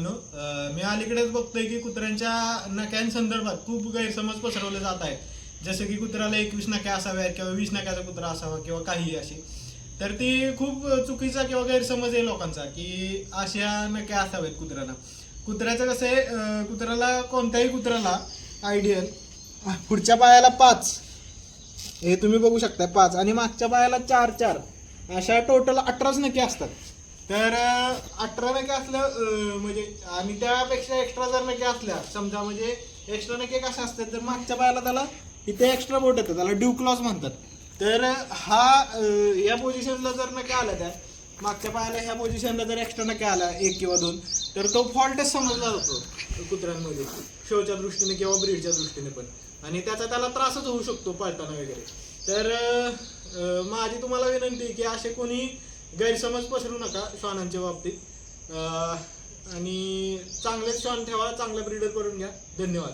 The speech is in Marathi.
मित्रांनो मी अलीकडेच बघतोय की कुत्र्यांच्या नक्यांसंदर्भात खूप गैरसमज पसरवले जात आहेत. जसं की कुत्र्याला एकवीस नक्या असाव्यात किंवा वीस नक्याचा कुत्रा असावा किंवा काही अशी. तर ती खूप चुकीचा किंवा गैरसमज आहे लोकांचा की अशा नक्या असाव्यात कुत्र्यांना कुत्र्याचं कसं आहे कुत्र्याला कोणत्याही कुत्र्याला आयडियल पुढच्या पायाला पाच. हे तुम्ही बघू शकता पाच. आणि मागच्या पायाला चार चार. अशा टोटल अठराच नक्की असतात. तर अठरा नक्की असलं म्हणजे आणि त्यापेक्षा एक्स्ट्रा जर नक्की असल्या समजा म्हणजे एक्स्ट्रा नक्की कशा असतात तर मागच्या पायाला त्याला इथे एक्स्ट्रा बोट येतं त्याला ड्यू क्लॉस म्हणतात. तर हा या पोझिशनला जर नका आला त्या मागच्या पायाला ह्या पोझिशनला जर एक्स्ट्रा नक्की आला एक किंवा दोन तर तो फॉल्टच समजला जातो कुत्र्यांमध्ये शोच्या दृष्टीने किंवा ब्रीडच्या दृष्टीने पण. आणि त्याचा त्याला त्रासच होऊ शकतो पळताना वगैरे. तर माझी तुम्हाला विनंती की असे कोणी गैरसमज पसरू नका श्वानांच्या बाबतीत. आणि चांगलेच श्वान ठेवा चांगलं ब्रीडर करून घ्या. धन्यवाद.